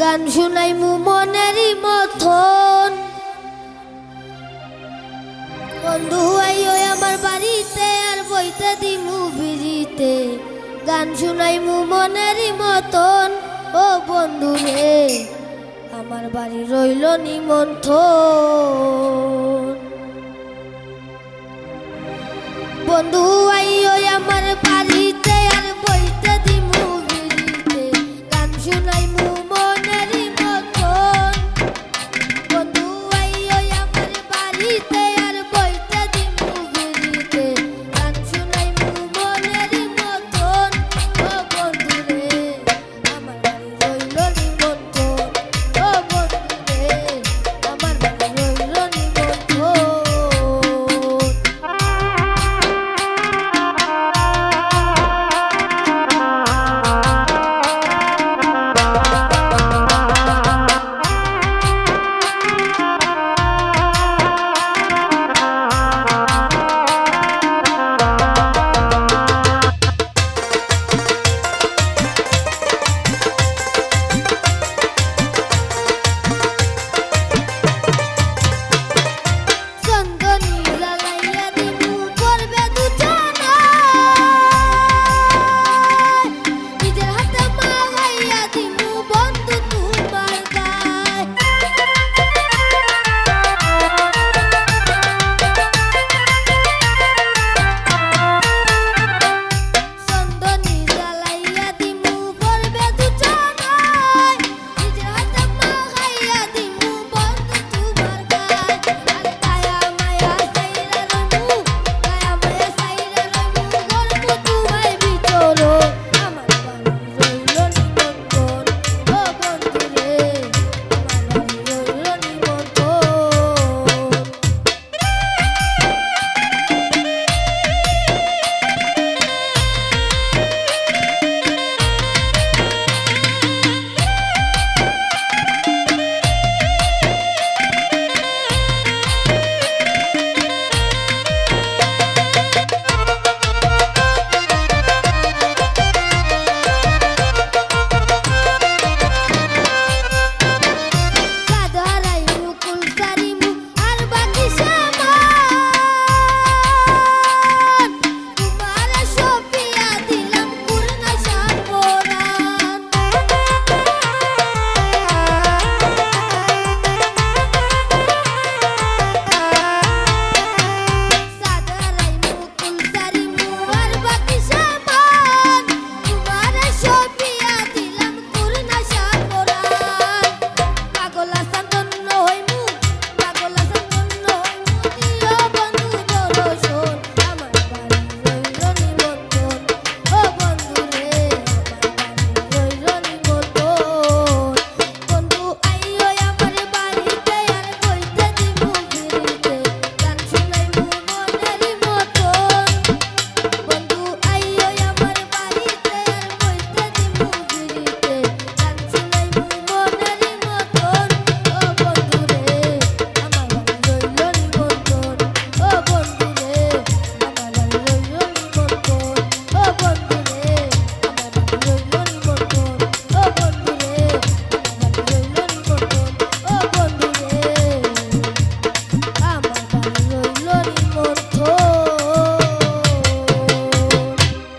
গান শুনাই মু মনেরই মথন। বন্ধু ওই আমার বাড়িতে, আর বইতে দিমু বিজিতে গান শুনাই মু মনেরই মতন ও বন্ধু রে, আমার বাড়ি রইল নিমন্ত্রণ। বন্ধু আইও আমার বাড়ি